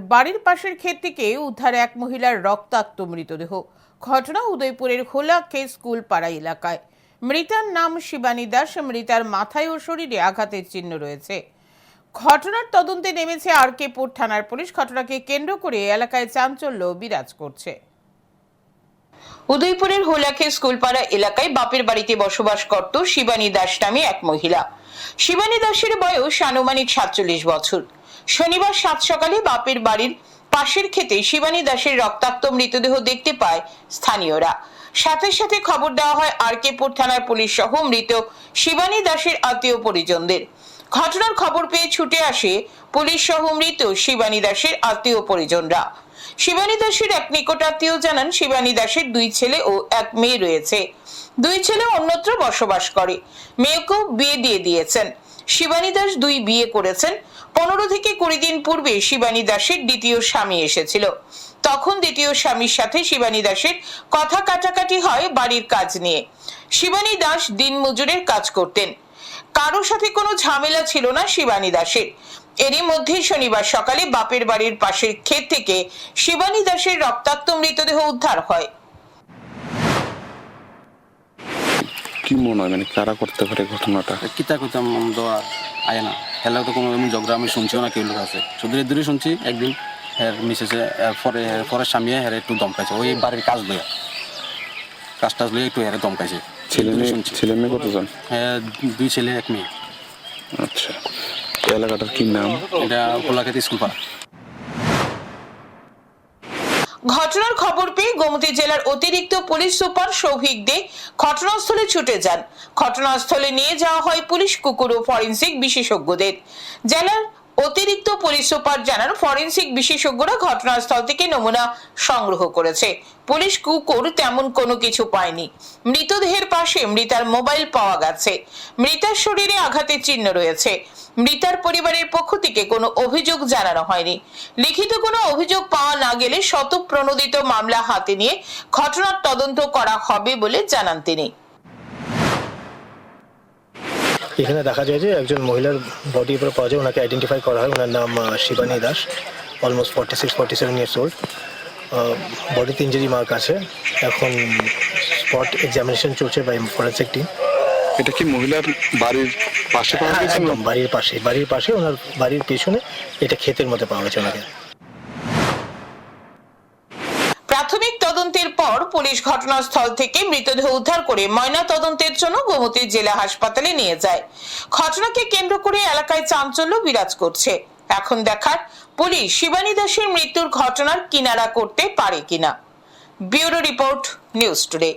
বাড়ির পাশের ক্ষেত থেকে উদ্ধার এক মহিলার রক্তাক্ত মৃতদেহ। ঘটনা উদয়পুরের হোলাকে স্কুল পাড়া এলাকায়। মৃতার নাম শিবানী দাস, মৃতার মাথায় ও শরীরে আঘাতের চিহ্ন রয়েছে। ঘটনার তদন্তে নেমেছে আর কেপুর থানার পুলিশ। ঘটনাকে কেন্দ্র করে এলাকায় চাঞ্চল্য বিরাজ করছে। উদয়পুরের হোলাখে স্কুলপাড়া এলাকায় বাপের বাড়িতে বসবাস করত শিবানী দাস নামে এক মহিলা। শিবানী দাসের বয়স আনুমানিক সাতচল্লিশ বছর। শনিবার সাত সকালে বাপের বাড়ির পাশের ক্ষেতে শিবানী দাসের রক্তাক্ত মৃতদেহ দেখতে পায় স্থানীয়রা। সাথে সাথে খবর দেওয়া হয় আর কেপুর থানার পুলিশ সহ মৃত শিবানী দাসের আত্মীয় পরিজনদের। ঘটনার খবর পেয়ে ছুটে আসে পুলিশ সহ মৃত শিবানী দাসের আত্মীয় পরিজনরা। শিবানী দাসের এক নিকটাত্মীয় জানান, শিবানী দাসের দুই ছেলে ও এক মেয়ে রয়েছে। দুই ছেলে অন্যত্র বসবাস করে। মেয়েকেও বিয়ে দিয়ে দিয়েছেন। শিবানী দাস দুই বিয়ে করেছেন। পনেরো থেকে কুড়ি দিন পূর্বে শিবানী দাসের দ্বিতীয় স্বামী এসেছিল। তখন দ্বিতীয় স্বামীর সাথে শিবানী দাসের কথা কাটাকাটি হয় বাড়ির কাজ নিয়ে। শিবানী দাস দিনমজুরের কাজ করতেন। কারও সাথে কোনো ঝামেলা ছিল না শিবানী দাসের। এরই মধ্যে শনিবার সকালে বাপের বাড়ির পাশের ক্ষেত থেকে শিবানী দাসের রক্তাক্ত মৃতদেহ উদ্ধার হয়। কি মনে হয়? মানে কারা করতে পারে ঘটনাটা? কিতা কইতাম তো আয় না। হেলা তো কোনো এমন ঝগড়া আমি শুনছিও না কেউ লোক আছে। শুধু দূরে শুনছি একদিন হের মিসেসে পরে পরের স্বামী হের একটু দমকাইছে ওই বাড়ির কাজ লইয়া। কাজ টাজ লইয়া একটু হেরে দমকাইছে ছেলে মেয়ে ছেলে মেয়ে কতজন? হ্যাঁ দুই ছেলে এক মেয়ে। আচ্ছা। এলাকাটার কি নাম? এটা কোলাকাতি স্কুল পাড়া ঘটনার খবর পেয়ে গোমতী জেলার অতিরিক্ত পুলিশ সুপার সৌভিক দে ঘটনাস্থলে ছুটে যান। ঘটনাস্থলে নিয়ে যাওয়া হয় পুলিশ কুকুর ও ফরেন্সিক বিশেষজ্ঞদের। জেলার অতিরিক্ত পুলিশ সুপার জানান ফরেন্সিক বিশেষজ্ঞরা ঘটনাস্থল থেকে নমুনা সংগ্রহ করেছে। পুলিশ কুকুর তেমন কোনো কিছু পায়নি। মৃতদেহের পাশে মৃতার মোবাইল পাওয়া গেছে। মৃতার শরীরে আঘাতের চিহ্ন রয়েছে। মৃতার পরিবারের পক্ষ থেকে কোনো অভিযোগ জানানো হয়নি। লিখিত কোনো অভিযোগ পাওয়া না গেলে শতপ্রণোদিত মামলা হাতে নিয়ে ঘটনার তদন্ত করা হবে বলে জানান তিনি। এখানে দেখা যায় যে একজন মহিলার বডির উপরে পাওয়া যায় ওনাকে আইডেন্টিফাই করা হয়। ওনার নাম Shibani Das almost forty six forty seven years old বডিতে ইঞ্জুরি মার্ক আছে। এখন স্পট এক্সামিনেশন চলছে বাই ফরেন্সিক টিম এটা কি মহিলার বাড়ির পাশে পাওয়া গেছে? বাড়ির পাশে। বাড়ির পাশে ওনার বাড়ির পেছনে এটা ক্ষেতের মধ্যে পাওয়া গেছে ওনাকে। তদন্তের পর পুলিশ ঘটনাস্থল থেকে মৃতদেহ উদ্ধার করে ময়না তদন্তের জন্য গোমতী জেলা হাসপাতালে নিয়ে যায়। ঘটনাকে কেন্দ্র করে এলাকায় চাঞ্চল্য বিরাজ করছে। এখন দেখার পুলিশ শিবানী দাসের মৃত্যুর ঘটনার কিনারা করতে পারে কিনা। Bureau report, news today.